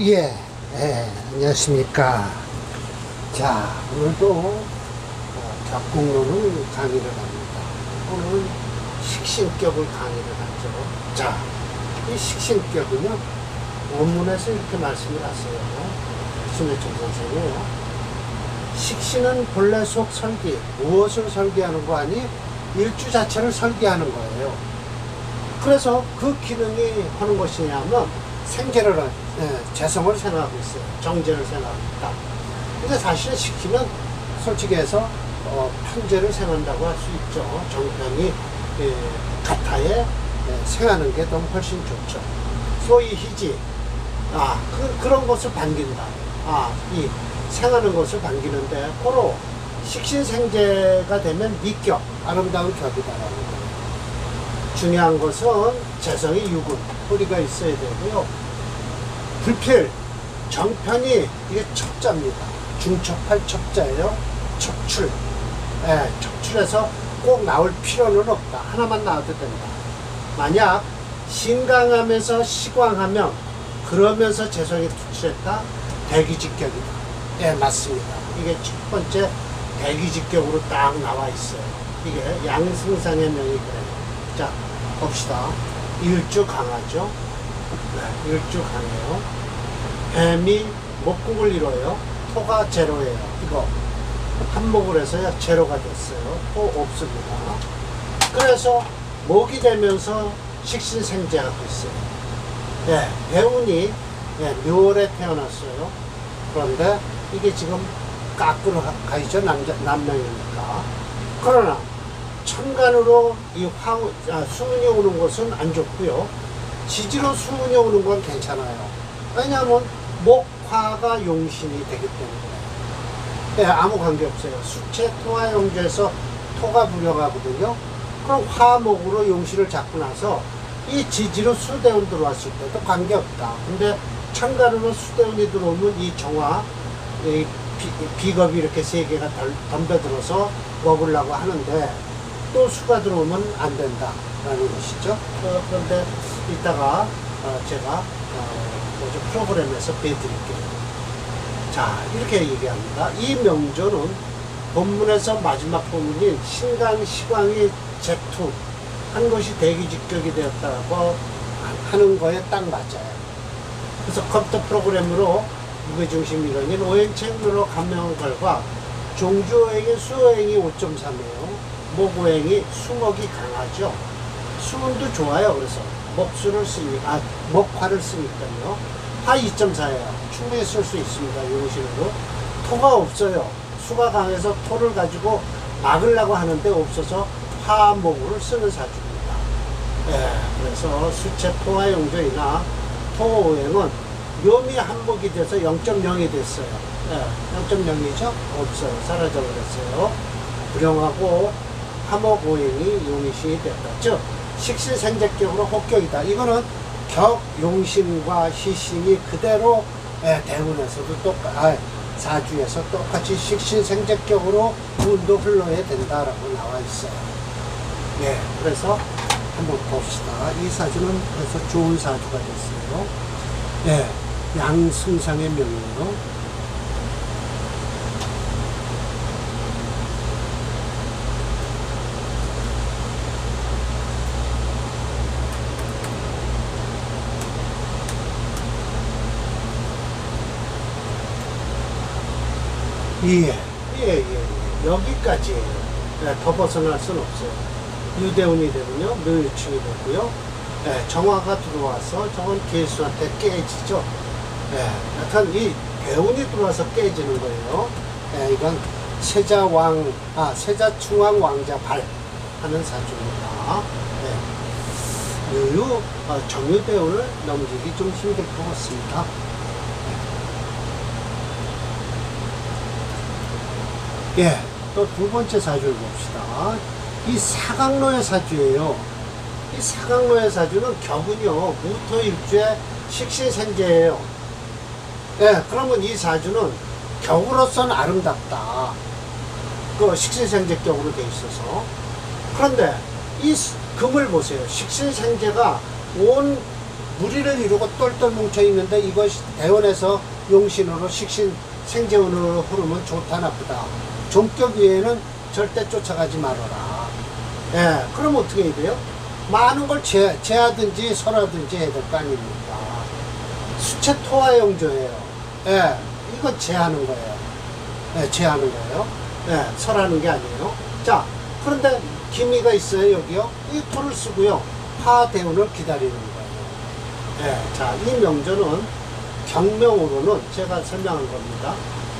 예, 예, 안녕하십니까. 자, 오늘도 어, 격국론을 강의를 합니다. 오늘은 식신격을 강의를 하죠. 자, 이 식신격은요, 원문에서 이렇게 말씀을 하세요. 신해철 선생이요. 식신은 본래 속 설계, 무엇을 설계하는 거 아니? 일주 자체를 설계하는 거예요. 그래서 그 기능이 하는 것이냐면 생계를 하- 예, 재성을 생각하고 있어요. 정제를 생각하고 있다. 근데 사실은 시키면 솔직히 해서 어, 편제를 생한다고 할 수 있죠. 정편이 예, 가타에 예, 생하는 게더 훨씬 좋죠. 소위 희지 아 그, 그런 것을 반긴다. 아이 생하는 것을 반기는데 고로 식신생제가 되면 미격 아름다운 격이다라는 거예요. 중요한 것은 재성이 육은 뿌리가 있어야 되고요. 불필 정편이 이게 척자입니다. 중척할 척자예요. 척출. 예, 척출해서 꼭 나올 필요는 없다. 하나만 나와도 된다. 만약 신강하면서 시광하면 그러면서 재성이 투출했다. 대기직격이다. 예, 맞습니다. 이게 첫 번째 대기직격으로 딱 나와 있어요. 이게 양승상의 명이 그래요. 자, 봅시다. 일주 강하죠? 네, 일주 강해요. 뱀이 목국을 이뤄요. 토가 제로예요. 이거 한목을 해서요. 제로가 됐어요. 토 없습니다. 그래서 목이 되면서 식신생제하고 있어요. 예, 배운이 예, 묘월에 태어났어요. 그런데 이게 지금 깎으러 가- 가야죠. 남자, 남명이니까. 그러나 천간으로 이 황, 아, 수문이 오는 것은 안 좋고요. 지지로 수문이 오는 건 괜찮아요. 왜냐하면 목화가 용신이 되기 때문에. 예, 아무 관계 없어요. 수체 토화 용주에서 토가 불려가거든요. 그럼 화목으로 용신을 잡고 나서 이 지지로 수대운 들어왔을 때도 관계 없다. 근데 천간으로 수대운이 들어오면 이 정화, 이 비, 비겁이 이렇게 세 개가 덜, 덤벼들어서 먹으려고 하는데 또 수가 들어오면 안 된다라는 것이죠. 어, 그런데 이따가 어, 제가 어, 뭐죠 프로그램에서 배드릴게요. 자 이렇게 얘기합니다. 이 명조는 본문에서 마지막 본문인 신강 시광이 제투 한 것이 대기 직격이 되었다고 하는 거에 딱 맞아요. 그래서 컴퓨터 프로그램으로 무게중심 이론인 오행책으로 감명한 결과 종주오행의 수오행이 5.3이에요. 목오행이 수목이 강하죠. 수운도 좋아요. 그래서 목수를 쓰니까, 아, 목화를 쓰니까요. 화 2.4예요. 충분히 쓸 수 있습니다. 용신으로. 토가 없어요. 수가 강해서 토를 가지고 막으려고 하는데 없어서 화목으로 쓰는 사주입니다. 예, 그래서 수채 토화 용조이나 토오행은 묘미 한복이 돼서 0.0이 됐어요. 예, 0.0이죠? 없어요. 사라져버렸어요. 불용하고 화목오행이 용신이 됐다. 즉, 식신생제격으로 혹격이다. 이거는 격, 용신과 희신이 그대로 예, 대운에서도 똑같, 아, 사주에서 똑같이 식신생제격으로 운도 흘러야 된다라고 나와 있어요. 예, 그래서 한번 봅시다. 이 사주는 그래서 좋은 사주가 됐어요. 예, 양승상의 명이 예, 예, 예, 예. 여기까지예요. 예, 더 벗어날 수는 없어요. 유대운이 되면요, 묘유충이 되고요. 예, 정화가 들어와서 저건 개수한테 깨지죠. 예, 약간 이 대운이 들어와서 깨지는 거예요. 예, 이건 세자왕, 아, 세자충왕 왕자 발 하는 사주입니다. 예. 유유, 어, 정유대운을 넘기기 좀 힘들 것 같습니다. 예, 또 두 번째 사주를 봅시다. 이 사강로의 사주예요. 이 사강로의 사주는 격은요, 무토일주의 식신생제예요. 예, 그러면 이 사주는 격으로서는 아름답다. 그 식신생제격으로 돼 있어서. 그런데 이 스- 금을 보세요. 식신생제가 온 무리를 이루고 똘똘 뭉쳐 있는데 이것이 대원에서 용신으로 식신 생재원으로 흐르면 좋다 나쁘다. 종격 위에는 절대 쫓아가지 말아라. 예, 그럼 어떻게 해야 돼요? 많은 걸 제, 제하든지 설하든지 해야 될 거 아닙니까? 수채 토화 용조예요. 예, 이건 제하는 거예요. 예, 제하는 거예요. 예, 설하는 게 아니에요. 자, 그런데 기미가 있어요, 여기요. 이 토를 쓰고요. 파대운을 기다리는 거예요. 예, 자, 이 명조는 경명으로는 제가 설명한 겁니다.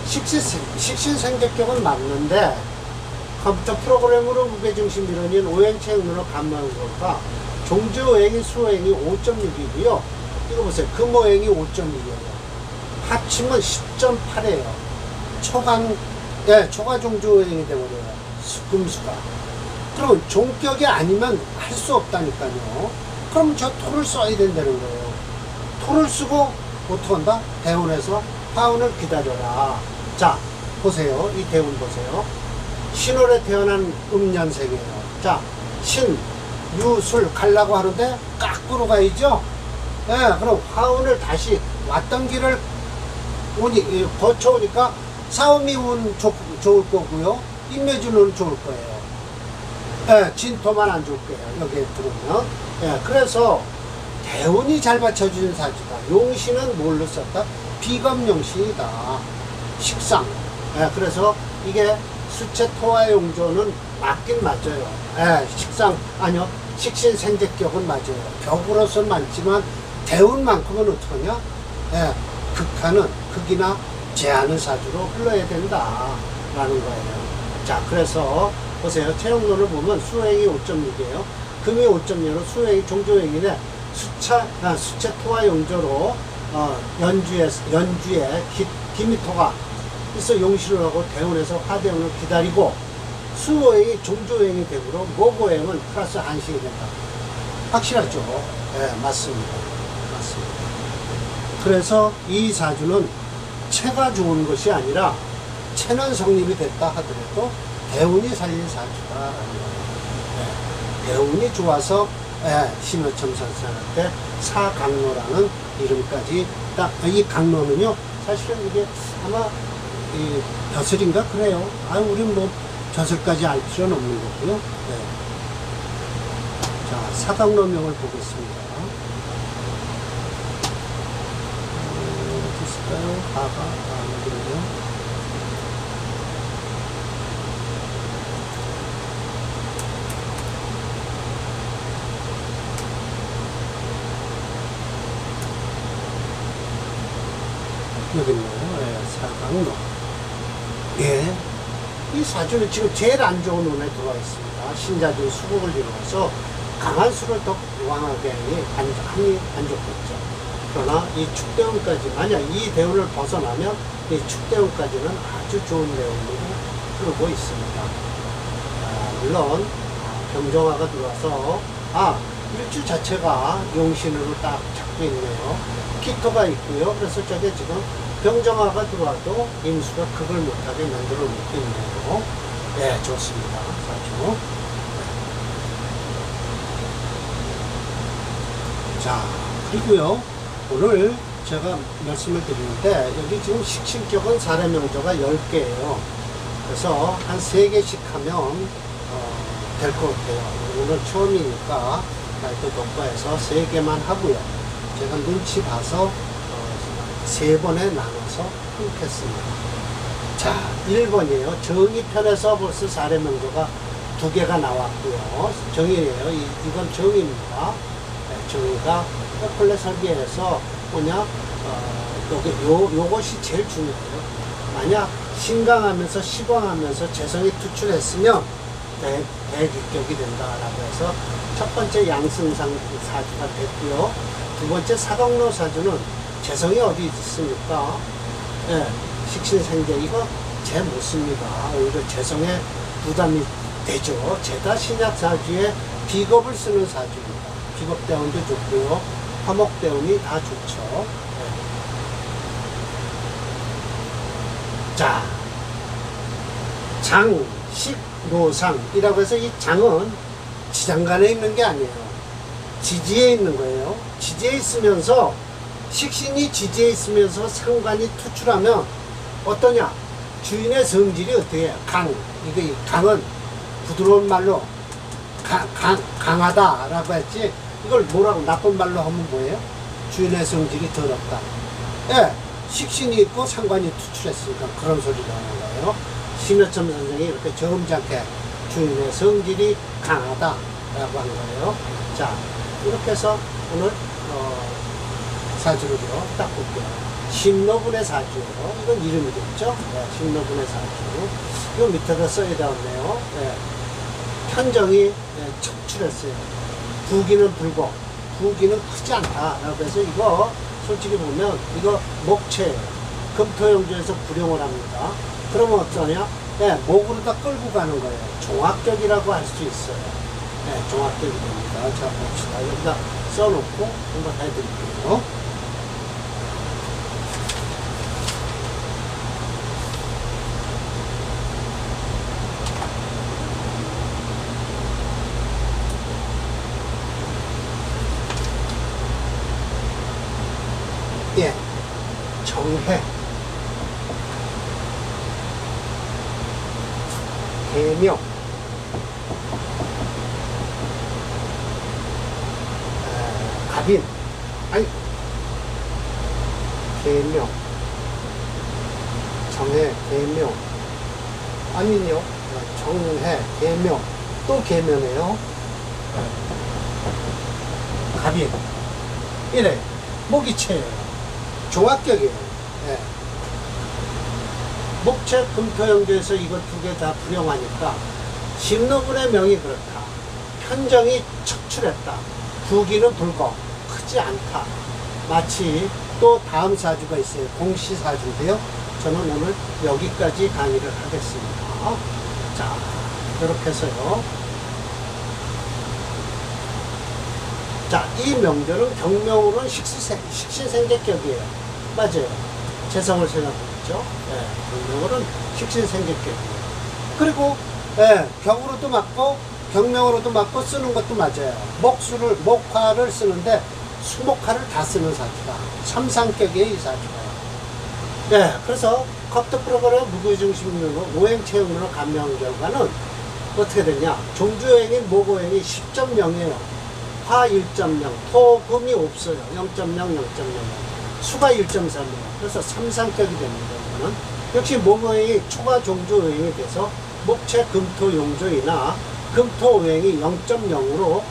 식신, 식신생제격은 맞는데 컴퓨터 프로그램으로 무게중심 이론인 오행체형으로 감마한 것과 종조오행이 수오행이 5.6이고요. 이거 보세요. 금오행이 5.6이에요. 합치면 10.8이에요. 초간, 예, 초과종조오행이 되버려요. 금수가. 그럼 종격이 아니면 할 수 없다니까요. 그럼 저 토를 써야 된다는 거예요. 토를 쓰고 어떻게 한다? 대운에서 화운을 기다려라. 자, 보세요. 이 대운 보세요. 신월에 태어난 음년생이에요. 자, 신, 유, 술 가려고 하는데 깎으로 가야죠. 예, 그럼 화운을 다시 왔던 길을 오니, 예, 거쳐오니까 싸움이 운 좋, 좋을 거고요. 인매주는 좋을 거예요. 예, 진토만 안 좋을 거예요. 여기에 들어오면. 예, 그래서 대운이 잘 받쳐주는 사주다. 용신은 뭘로 썼다? 비검용신이다. 식상. 예, 그래서 이게 수채 토화 용조는 맞긴 맞아요. 예, 식상, 아니요. 식신 생제격은 맞아요. 벽으로서는 많지만 대운 만큼은 어떡하냐? 예, 극하는, 극이나 제하는 사주로 흘러야 된다. 라는 거예요. 자, 그래서 보세요. 체형론을 보면 수행이 5.6이에요. 금이 5.0으로 수행이 종조행이네. 수차, 아, 수채 토화 용조로 어, 연주에, 연주에 기, 기미토가 있어 용신을 하고 대운에서 화대운을 기다리고 수호행이 종조행이 되므로 모고행은 플러스 한식이 된다. 확실하죠? 예, 맞습니다. 맞습니다. 그래서 이 사주는 체가 좋은 것이 아니라 체는 성립이 됐다 하더라도 대운이 살린 사주다라는 거예요. 예, 대운이 좋아서 예, 신호첨 선생한테 사강로라는 이름까지 딱 이 강로는요 사실은 이게 아마 이 벼슬인가 그래요. 아 우리 뭐 벼슬까지 알 필요는 없는 거고요. 네. 자 사강로명을 보겠습니다. 어, 어디 있을까요? 바가 아 여기네요. 여기 있네요. 예, 사강로. 예. 이 사주는 지금 제일 안 좋은 운에 들어와 있습니다. 신자들 수국을 이루어서 강한 수를 더 왕하게 하니 안, 좋겠죠. 그러나 이 축대운까지, 만약 이 대운을 벗어나면 이 축대운까지는 아주 좋은 대운으로 흐르고 있습니다. 아, 물론, 아, 병정화가 들어와서, 아, 일주 자체가 용신으로 딱 잡고 있네요. 키토가 있고요. 그래서 저게 지금 병정화가 들어와도 임수가 극을 못하게 만들어 놓고 있네요. 네, 좋습니다. 사주. 자, 그리고요. 오늘 제가 말씀을 드리는데 여기 지금 식신격은 사례 명조가 10개예요. 그래서 한 3개씩 하면 어, 될 것 같아요. 오늘 처음이니까 날도 녹과해서 3개만 하고요. 제가 눈치 봐서 어, 세 번에 나눠서 끊겠습니다. 자, 1번이에요. 정의편에서 벌써 사례명조가 두 개가 나왔고요. 정의예요. 이, 이건 정의입니다. 네, 정의가 포플레 설계에서 뭐냐, 어, 요게, 요, 요것이 제일 중요해요. 만약 신강하면서 시광하면서 재성이 투출했으면 대, 대기격이 된다라고 해서 첫 번째 양승상 사주가 됐고요. 두 번째 사각로 사주는 재성이 어디 있습니까? 예, 식신생계 이거 재못 씁니다. 오히려 재성에 부담이 되죠. 제다 신약 사주에 비겁을 쓰는 사주입니다. 비겁 대운도 좋고요. 화목 대운이 다 좋죠. 예. 자, 장, 식, 노상이라고 해서 이 장은 지장간에 있는 게 아니에요. 지지에 있는 거예요. 지지에 있으면서 식신이 지지에 있으면서 상관이 투출하면 어떠냐? 주인의 성질이 해요? 강. 이거 이 강은 부드러운 말로 강, 강, 강하다라고 했지. 이걸 뭐라고 나쁜 말로 하면 뭐예요? 주인의 성질이 더럽다. 예, 식신이 있고 상관이 투출했으니까 그런 소리가 하는 거예요. 심여점 선생이 이렇게 점잖게 주인의 성질이 강하다라고 한 거예요. 자, 이렇게 해서 오늘 어, 사주를요 딱 볼게요. 신노분의 사주요. 이건 이름이겠죠? 네, 신노분의 사주. 이거 밑에다 써야 되었네요. 네. 편정이 네, 척출했어요. 부기는 불고, 부기는 크지 않다라고 해서 이거 솔직히 보면 이거 목체예요. 금토용조에서 불용을 합니다. 그러면 어떠냐? 네, 목으로 다 끌고 가는 거예요. 종합격이라고 할 수 있어요. 네, 종합격이 됩니다. 자, 봅시다. 여기다 써놓고 한번 해드릴게요. 예, 정해. 개명. 에, 갑인. 아니, 개명. 정해, 개명. 아니요. 정해, 개명. 또 개명이에요. 갑인. 이래. 목이체예요. 종합격이에요. 예. 목체 금토형제에서 이거 두개 다 불용하니까 신노분의 명이 그렇다. 편정이 척출했다. 부기는 불고 크지 않다. 마치 또 다음 사주가 있어요. 공시 사주인데요. 저는 오늘 여기까지 강의를 하겠습니다. 자, 이렇게 해서요. 자, 이 명절은 경명으로는 식신생, 식신생계격이에요. 맞아요. 재성을 생각했죠. 예, 경명으로는 식신생계격이에요. 그리고, 예, 격으로도 맞고, 경명으로도 맞고 쓰는 것도 맞아요. 목수를, 목화를 쓰는데, 수목화를 다 쓰는 사주다. 삼상격이에요, 이 사주가요. 네, 그래서 컵트 프로그램 무구중심으로 오행체험으로 감명한 결과는 어떻게 되냐. 종주여행인 모고행이 10.0이에요. 화 1.0, 토 금이 없어요. 0.0, 0.0. 수가 1.3이에요. 그래서 삼상격이 됩니다. 이거는. 역시 모고행이 초과 종주여행이 돼서 목체 금토 용조이나 금토 오행이 0.0으로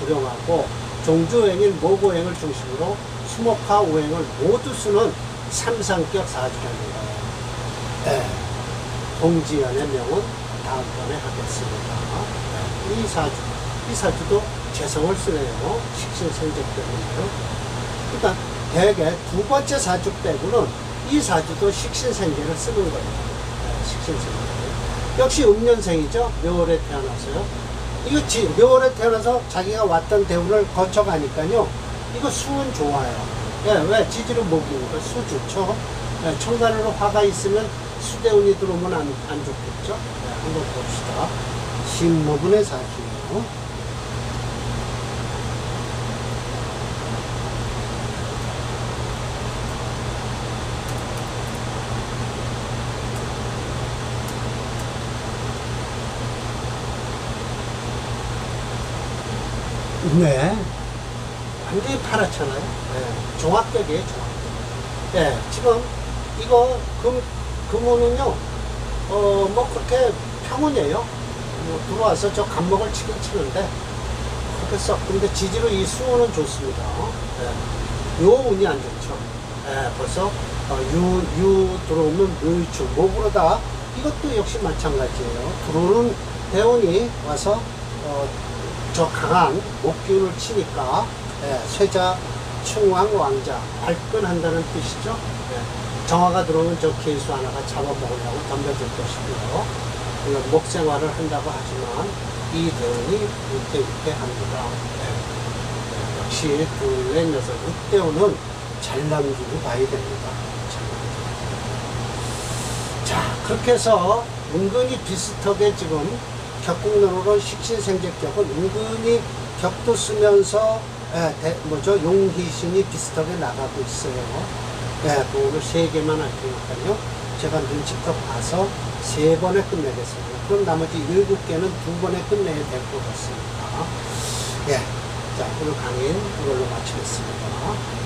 불용하고 종주오행인 모고행을 중심으로 수목화 오행을 모두 쓰는 삼상격 거예요. 네. 동지연의 명은 다음번에 하겠습니다. 네. 이 사주, 이 사주도 재성을 쓰네요. 식신생적 때문에요. 일단 대개 두 번째 사주 빼고는 이 사주도 식신생계를 쓰는 거예요. 네, 식신생계. 역시 음년생이죠. 묘월에 태어나서요. 이거 지, 묘월에 태어나서 자기가 왔던 대운을 거쳐가니까요. 이거 수은 좋아요. 예, 왜? 지지로 목이니까 수 좋죠. 예, 천간으로 화가 있으면 수대운이 들어오면 안, 안 좋겠죠. 예, 한번 봅시다. 신모분의 사주요. 네. 완전히 파랗잖아요. 네. 종합격이에요, 종합격. 네. 지금 이거 금, 금호는요, 어, 뭐 그렇게 평온이에요. 뭐 들어와서 저 감목을 치긴 치는데, 그렇게 썩. 근데 지지로 이 수호는 좋습니다. 네. 요 운이 안 좋죠. 네. 벌써 어, 유, 유 들어오면 묘유축, 목으로다. 이것도 역시 마찬가지예요. 들어오는 대운이 와서 어, 저 강한 목기운을 치니까 예, 쇠자, 충왕, 왕자 발끈한다는 뜻이죠. 예, 정화가 들어오면 저 개수 하나가 잡아먹으려고 덤벼들 것이고요. 목생활을 한다고 하지만 이 대운이 우때우때합니다. 예, 예, 역시 둘의 녀석 우때우는 잘 남기고 봐야 됩니다. 자 그렇게 해서 은근히 비슷하게 지금 격국론으로 식신생제격은 은근히 격도 쓰면서 예, 대- 뭐죠 용희신이 비슷하게 나가고 있어요. 예, 그 오늘 세 개만 할 테니까요. 제가 눈치껏 봐서 세 번에 끝내겠습니다. 그럼 나머지 일곱 개는 두 번에 끝내야 될 것 같습니다. 예, 자 오늘 강의는 이걸로 마치겠습니다.